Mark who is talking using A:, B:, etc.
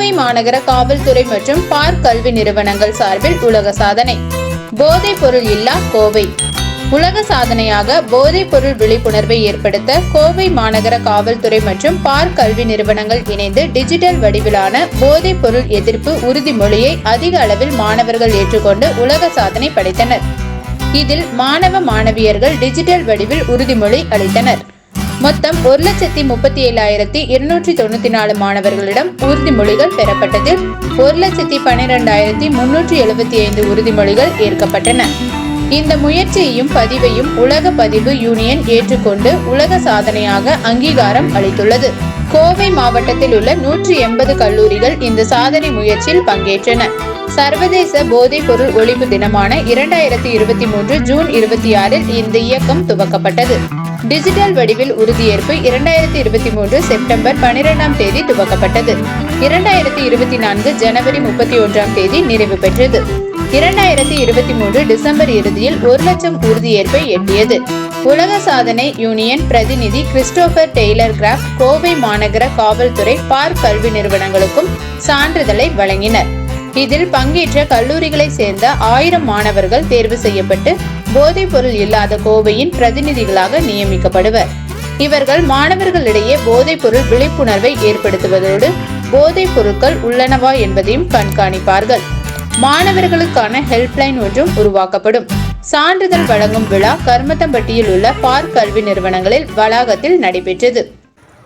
A: கோவை மாநகர காவல்துறை மற்றும் பார்க் கல்வி நிறுவனங்கள் சார்பில் உலக சாதனை போதைப் பொருள் இல்லா கோவை. உலக சாதனையாக போதைப் பொருள் விழிப்புணர்வை ஏற்படுத்த கோவை மாநகர காவல்துறை மற்றும் பார்க் கல்வி நிறுவனங்கள் இணைந்து டிஜிட்டல் வடிவிலான போதைப் பொருள் எதிர்ப்பு உறுதிமொழியை அதிக அளவில் மாணவர்கள் ஏற்றுக்கொண்டு உலக சாதனை படைத்தனர். இதில் மாணவ மாணவியர்கள் டிஜிட்டல் வடிவில் உறுதிமொழி அளித்தனர். மொத்தம் ஒரு லட்சத்தி முப்பத்தி ஏழாயிரத்தி இருநூற்றி தொண்ணூத்தி நாலு மாணவர்களிடம் உறுதிமொழிகள் பெறப்பட்டதில் ஒரு லட்சத்தி பன்னிரெண்டாயிரத்தி முன்னூற்றி எழுபத்தி ஐந்து உறுதிமொழிகள் ஏற்கப்பட்டன. இந்த முயற்சியையும் பதிவையும் உலக பதிவு யூனியன் ஏற்றுக்கொண்டு உலக சாதனையாக அங்கீகாரம் அளித்துள்ளது. கோவை மாவட்டத்தில் உள்ள நூற்றி எண்பது கல்லூரிகள் இந்த சாதனை முயற்சியில் பங்கேற்றன. சர்வதேச போதைப் பொருள் ஒழிப்பு தினமான இரண்டாயிரத்தி இருபத்தி மூன்று ஜூன் இருபத்தி ஆறில் இந்த இயக்கம் துவக்கப்பட்டது. டிஜிட்டல் வடிவில் உறுதியேற்பு இரண்டாயிரத்தி இருபத்தி மூன்று செப்டம்பர் பனிரெண்டாம் தேதி துவக்கப்பட்டது. இரண்டாயிரத்தி இருபத்தி நான்கு ஜனவரி முப்பத்தி ஒன்றாம் தேதி நிறைவு பெற்றது. இரண்டாயிரத்தி இருபத்தி மூன்று டிசம்பர் இறுதியில் ஒரு லட்சம் உறுதியேற்பை எட்டியது. உலக சாதனை யூனியன் பிரதிநிதி கிறிஸ்டோபர் டெய்லர் கிராஃப் கோவை மாநகர காவல்துறை பார்க் கல்வி நிறுவனங்களுக்கும் சான்றிதழை வழங்கினர். இதில் பங்கேற்ற கல்லூரிகளை சேர்ந்த ஆயிரம் மாணவர்கள் தேர்வு செய்யப்பட்டு போதைப் பொருள் இல்லாத கோவையின் பிரதிநிதிகளாக நியமிக்கப்படுவர். இவர்கள் மாணவர்களிடையே போதைப் பொருள் விழிப்புணர்வை ஏற்படுத்துவதோடு போதைப் பொருட்கள் உள்ளனவா என்பதையும் கண்காணிப்பார்கள். மாணவர்களுக்கான ஹெல்ப்லைன் ஒன்றும் உருவாக்கப்படும். சான்றிதழ் வழங்கும் விழா கர்மத்தம்பட்டியில் உள்ள பார்க் கல்வி நிறுவனங்களில் வளாகத்தில் நடைபெற்றது.